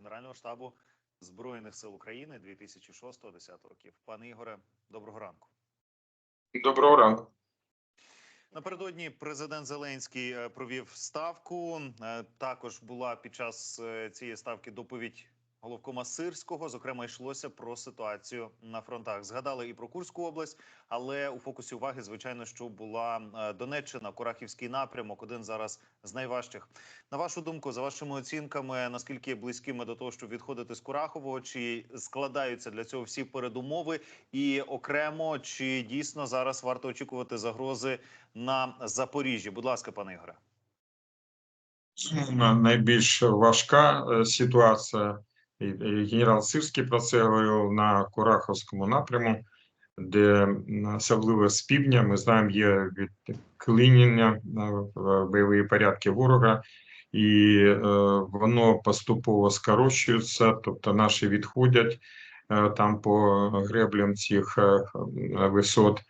Генерального штабу Збройних сил України 2006-2010 років. Пане Ігоре, доброго ранку. Доброго ранку. Напередодні президент Зеленський е, провів ставку. Е, Також була під час е, цієї ставки доповідь головкома Сирського. Зокрема, йшлося про ситуацію на фронтах. Згадали і про Курську область, але у фокусі уваги, звичайно, що була е, Донеччина, Курахівський напрямок, один зараз з найважчих. На вашу думку, за вашими оцінками, наскільки близькими до того, щоб відходити з Курахового, чи складаються для цього всі передумови? І окремо, чи дійсно зараз варто очікувати загрози на Запоріжжі? Будь ласка, пане Ігоре. Найбільш важка е, ситуація. І Генерал Сирський про це говорив на Кураховському напряму, де особливо з півдня ми знаємо, є відклинення е, бойові порядки ворога, і е, воно поступово скорочується, тобто наші відходять е, там по греблям цих е, висот.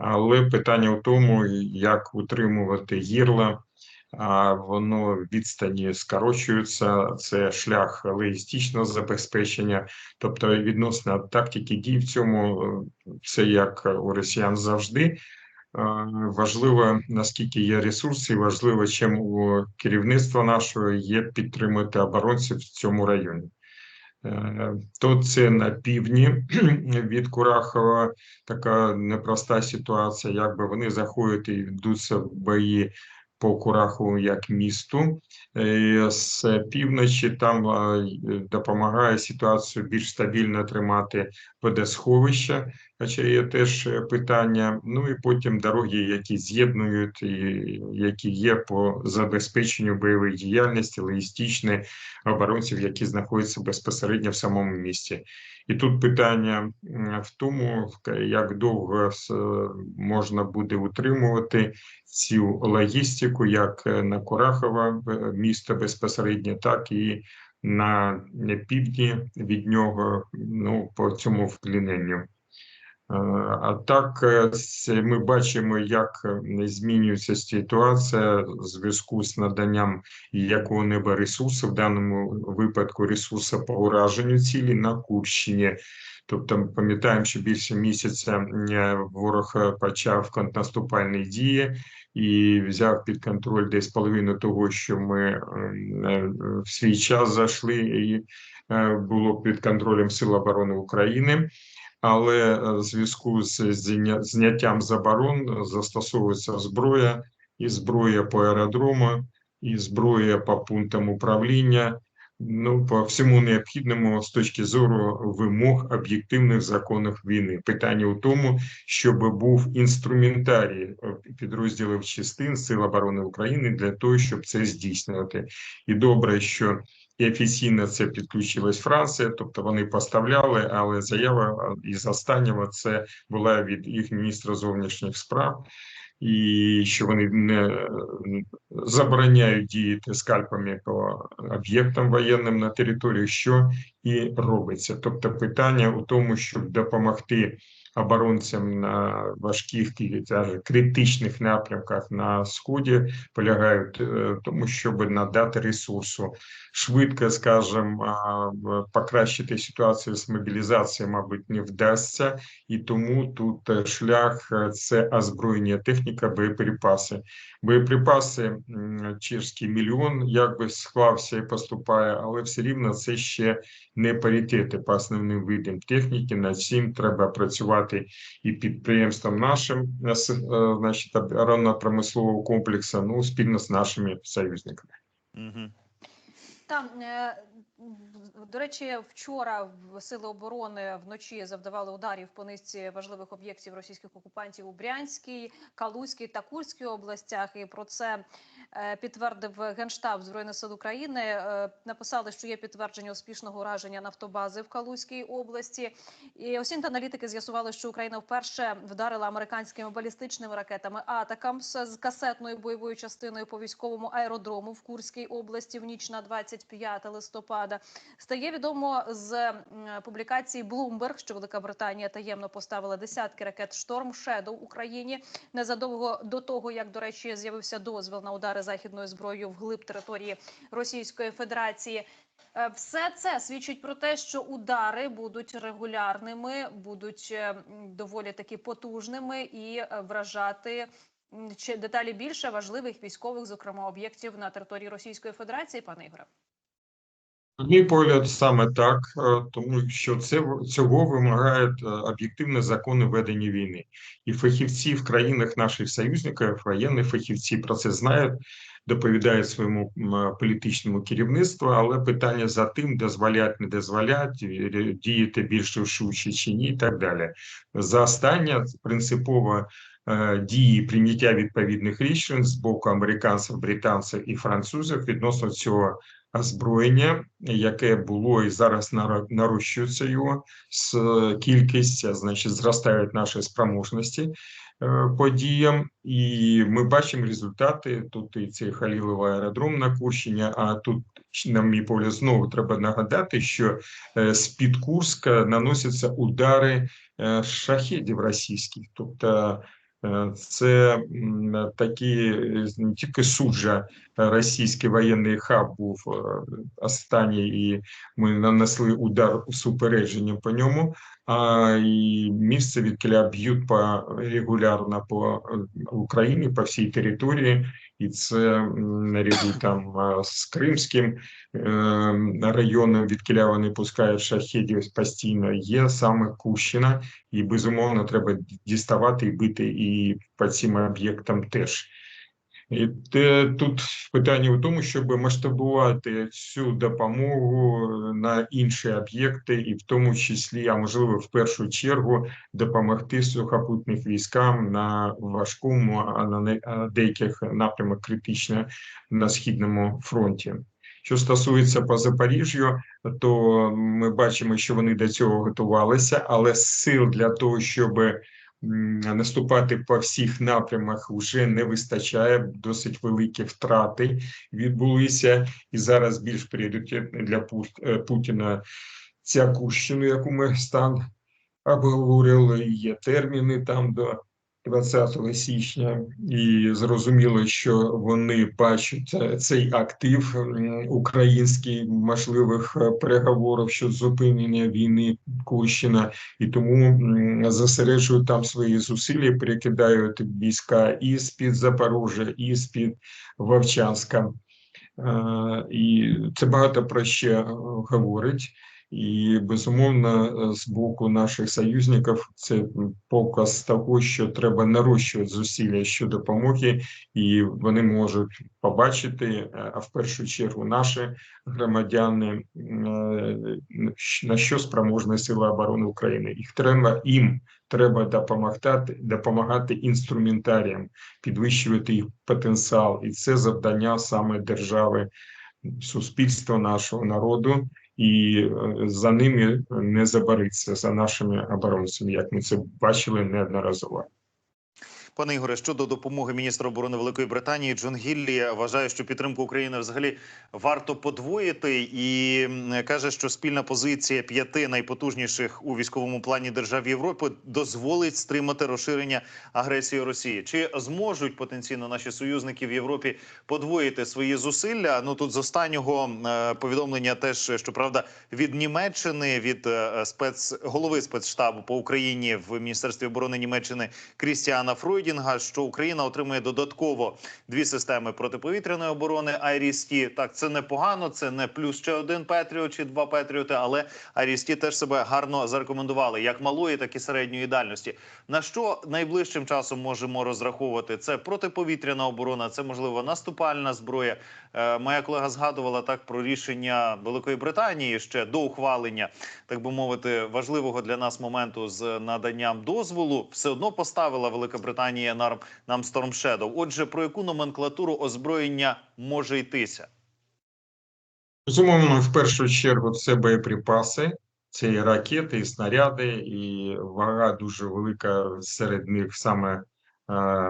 Але питання в тому, як утримувати гірла воно відстані скорочуються. Це шлях логістичного забезпечення, тобто відносно тактики дій в цьому це як у росіян завжди. Важливо наскільки є ресурси, важливо, чим у керівництва нашого є підтримати оборонців в цьому районі. Е, То це на півдні від Курахова така непроста ситуація. Якби вони заходять і ведуться в бої по Курахову як місту. Е, З півночі там е, допомагає ситуацію більш стабільно тримати водосховища, хоча є теж питання. Ну і потім дороги, які з'єднують, які є по забезпеченню бойової діяльності, логістичної оборонців, які знаходяться безпосередньо в самому місті. І тут питання в тому, як довго с- можна буде утримувати цю логістику, як е, на Курахова е, місто безпосередньо, так і на півдні від нього, ну по цьому вкліненню. Е, А так, е, ми бачимо, як е, змінюється ситуація в зв'язку з наданням якого-небудь ресурсу, в даному випадку ресурсу по ураженню цілі на Курщині. Тобто, пам'ятаємо, що більше місяця ворог почав контрнаступальні дії і взяв під контроль десь половину того, що ми в свій час зайшли, і було під контролем Сил оборони України. Але е, в зв'язку з зняттям заборон застосовується зброя, і зброя по аеродрому, і зброя по пунктам управління. Ну, по всьому необхідному з точки зору вимог об'єктивних законів війни. Питання у тому, щоб був інструментарій е, підрозділів частин Сил оборони України для того, щоб це здійснювати. І добре, що і офіційно це підключилась Франція, тобто вони поставляли, але заява із останнього це була від їх міністра зовнішніх справ, і що вони не забороняють діяти скальпами по об'єктам воєнним на території, що і робиться. Тобто, питання у тому, щоб допомогти оборонцям на важких і критичних напрямках на сході, полягають е, тому, щоб надати ресурсу швидко, скажімо, покращити ситуацію з мобілізацією, мабуть, не вдасться, і тому тут е, шлях е, це озброєння техніка, боєприпаси. Боєприпаси чешський мільйон якби склався і поступає, але все рівно це ще не паритети по основним видам техніки. Над цим треба працювати і підприємствам нашим, е, е, значить, оборонно-промислового комплексу, ну спільно з нашими союзниками. Угу. Там е, до речі, вчора в сили оборони вночі завдавали ударів по низці важливих об'єктів російських окупантів у Брянській, Калузькій та Курській областях. І про це підтвердив генштаб збройних сил України. Е, Написали, що є підтвердження успішного ураження нафтобази в Калузькій області. І осінь аналітики з'ясували, що Україна вперше вдарила американськими балістичними ракетами атакам з касетною бойовою частиною по військовому аеродрому в Курській області в ніч на 25 листопада. Стає відомо з публікації Bloomberg, що Велика Британія таємно поставила десятки ракет Шторм Shadow Україні незадовго до того, як до речі, з'явився дозвіл на удари західною зброєю вглиб території Російської Федерації. Е, Все це свідчить про те, що удари будуть регулярними, будуть е, доволі таки потужними і е, вражати чи деталі більше важливих військових, зокрема об'єктів на території Російської Федерації, пане Ігоре. На мій погляд, саме так, е, тому що це цього вимагають е, об'єктивні закони ведення війни, і фахівці в країнах наших союзників, воєнні фахівці про це знають, доповідають своєму політичному керівництву. Але питання за тим, дозволять, не дозволять, е, діяти більш рішуче чи ні, і так далі. За останнє принципово е, дії прийняття відповідних рішень з боку американців, британців і французів відносно цього озброєння, яке було і зараз нарощується його з е, кількість, значить, зростають наші спроможності е, по діям, і ми бачимо результати. Тут і цей Халіловий аеродром на Курщині, а тут, на мій погляд, знову треба нагадати, що е, з-під Курська наносяться удари е, шахедів російських, тобто е, це такі е, тільки суджа російський воєнний хаб був е, останній, і ми нанесли удар у супередженню по ньому. А і місце відкиля б'ють по регулярно по е, Україні, по всій території, і це наряду там з Кримським районом, районом, відкиля вони пускають шахедів постійно. Є саме Кущина, і безумовно треба діставати і бити і по цим об'єктам теж. І те, тут питання в тому, щоб масштабувати цю допомогу на інші об'єкти, і в тому числі, а можливо, в першу чергу, допомогти сухопутним військам на важкому, а на деяких напрямах критично на східному фронті. Що стосується по Запоріжжю, то ми бачимо, що вони до цього готувалися, але сил для того, щоб наступати по всіх напрямах вже не вистачає. Досить великі втрати відбулися, і зараз більш пріоритетне для е, Путіна ця кущину, яку ми стан обговорили. Є терміни там до 20 січня, і зрозуміло, що вони бачать е, цей актив український можливих е, переговорів щодо зупинення війни Кущина і тому зосереджують там свої зусилля, перекидають війська і з-під Запорожжя, і з-під Вовчанська. Е, І це багато про е, говорить. І безумовно, е, з боку наших союзників це показ того, що треба нарощувати зусилля щодо допомоги, і вони можуть побачити, е, а в першу чергу наші громадяни, е, на що спроможні сили оборони України. Їх треба їм треба допомагати, допомагати інструментаріям, підвищувати їх потенціал, і це завдання саме держави, суспільства нашого народу. І е, за ними не забариться за нашими оборонцями, як ми це бачили неодноразово. Пане Ігоре, щодо допомоги міністра оборони Великої Британії Джон Гіллі вважає, що підтримку України взагалі варто подвоїти, і каже, що спільна позиція п'яти найпотужніших у військовому плані держав Європи дозволить стримати розширення агресії Росії. Чи зможуть потенційно наші союзники в Європі подвоїти свої зусилля? Ну тут з останнього е, повідомлення теж щоправда від Німеччини від е, спец спецштабу по Україні в міністерстві оборони Німеччини Крістіана Фройдінга, що Україна отримує додатково дві системи протиповітряної оборони Айрісті. Так, це непогано, це не плюс ще один Петріот чи два Петріоти, але Айрісті теж себе гарно зарекомендували як малої, так і середньої дальності. На що найближчим часом можемо розраховувати? Це протиповітряна оборона, це можливо наступальна зброя. Е, Моя колега згадувала так про рішення Великої Британії ще до ухвалення, так би мовити, важливого для нас моменту з наданням дозволу. Все одно поставила Велика Британія нам, нам Storm Shadow. Отже, про яку номенклатуру озброєння може йтися? Безумовно, в першу чергу це боєприпаси, це і ракети, і снаряди, і вага дуже велика серед них саме е,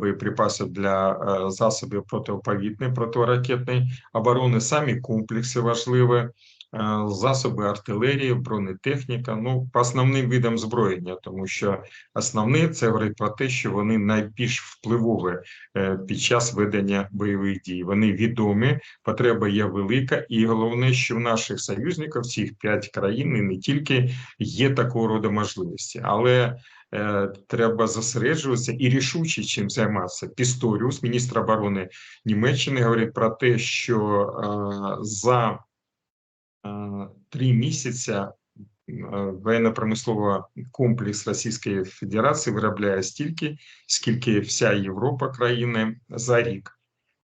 боєприпасів для е, засобів протиповітної, протиракетної оборони, самі комплекси важливі. Е, засоби артилерії, бронетехніка. Ну, по основним видам зброєння, тому що основне це говорить про те, що вони найбільш впливові е, під час ведення бойових дій. Вони відомі, потреба є велика, і головне, що в наших союзників, цих п'ять країн, і не тільки є такого роду можливості, але е, треба зосереджуватися і рішуче чим займатися. Пісторіус, міністр оборони Німеччини, говорить про те, що за три місяці е, воєнно-промисловий комплекс Російської Федерації виробляє стільки, скільки вся Європа країни за рік.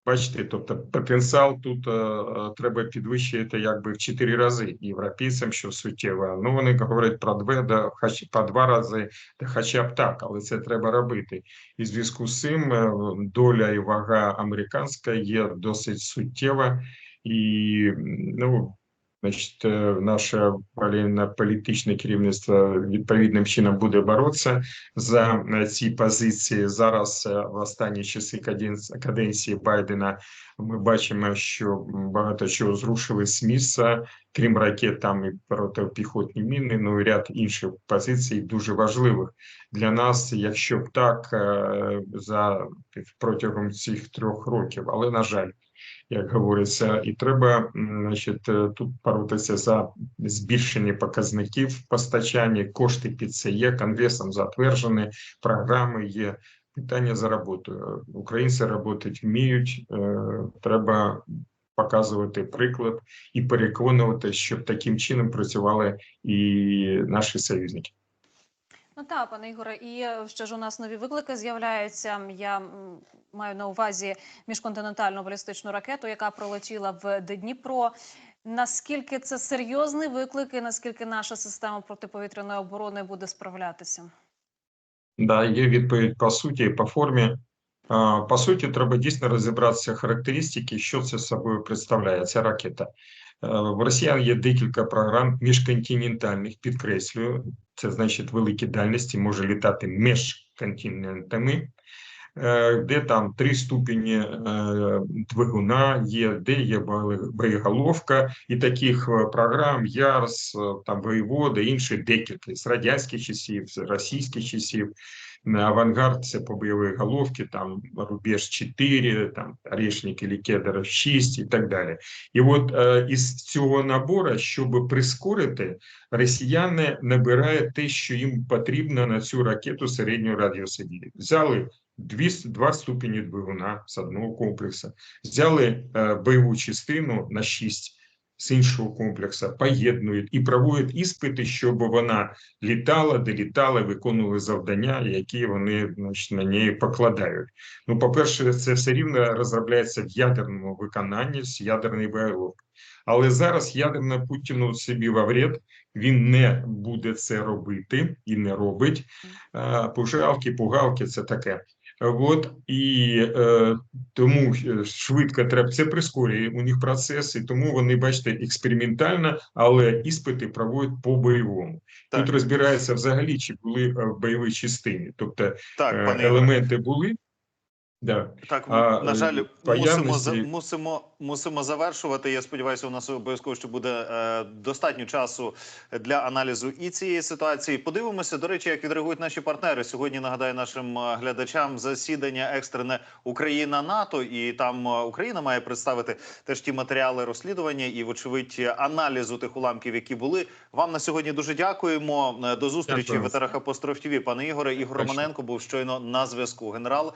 Бачите, тобто потенціал тут е, е, треба підвищити якби в чотири рази європейцям, що суттєво. Ну вони говорять про два, да, хоч по два рази, та хоча б так, але це треба робити. І зв'язку з цим е, доля і вага американська є досить суттєва, і ну. Значить, е, наше політичне керівництво відповідним чином буде боротися за е, ці позиції. Зараз е, в останні часи каденції Байдена ми бачимо, що багато чого зрушили з місця, крім ракет, там і протипіхотні міни, ну і ряд інших позицій дуже важливих для нас, якщо б так е, за протягом цих трьох років. Але на жаль, як говориться, і треба значить, е, тут боротися за збільшення показників постачання, кошти під це є, конгресом затверджені, програми є. Питання за роботою. Українці працювати вміють, е, треба показувати приклад і переконувати, щоб таким чином працювали і наші союзники. Ну так, пане Ігоре, і ще ж у нас нові виклики з'являються. Я маю на увазі міжконтинентальну балістичну ракету, яка пролетіла в Дніпро. Наскільки це серйозний виклик, і наскільки наша система протиповітряної оборони буде справлятися? Да, є відповідь по суті і по формі. По суті, треба дійсно розібратися характеристики, що це собою представляє ця ракета. Е, В росіян є декілька програм міжконтинентальних, підкреслюю, це значить великі дальності, може літати між континентами, де там три ступені е, двигуна є, де є боє- боєголовка, і таких е, програм ЯРС, е, там воєводи, інші декілька з радянських часів, з російських часів. Авангард це по бойовій головці, там рубеж 4, там Орешник или Кедеров 6 і так далі. І от е, із цього набору, щоб прискорити, росіяни набирають те, що їм потрібно на цю ракету середнього радіусу. Взяли дві, два ступені двигуна з одного комплексу, взяли е, бойову частину на 6 з іншого комплексу, поєднують і проводять іспити, щоб вона літала, долітала, виконували завдання, які вони значить, на неї покладають. Ну, по-перше, це все рівно розробляється в ядерному виконанні з ядерної боєголовки. Але зараз ядерна Путіну собі во вред, він не буде це робити і не робить. А, Пужалки, пугалки це таке. От і е, тому е, швидко треба це прискорює у них процес, і тому вони бачите експериментально, але іспити проводять по бойовому. Так. Тут розбирається взагалі, чи були е, в бойовій частині, тобто Так, е, елементи були. Да. Так, А, на жаль, е, мусимо, появності- мусимо, мусимо завершувати. Я сподіваюся, у нас обов'язково ще буде е, достатньо часу для аналізу і цієї ситуації. Подивимося, до речі, як відреагують наші партнери. Сьогодні нагадаю нашим е, глядачам засідання екстрене Україна НАТО, і там е, Україна має представити теж ті матеріали розслідування і, вочевидь, аналізу тих уламків, які були. Вам на сьогодні дуже дякуємо. До зустрічі Дякую. в етерах Апостроф ТВ. Пане Ігоре, Ігор. Романенко був щойно на зв'язку. Генерал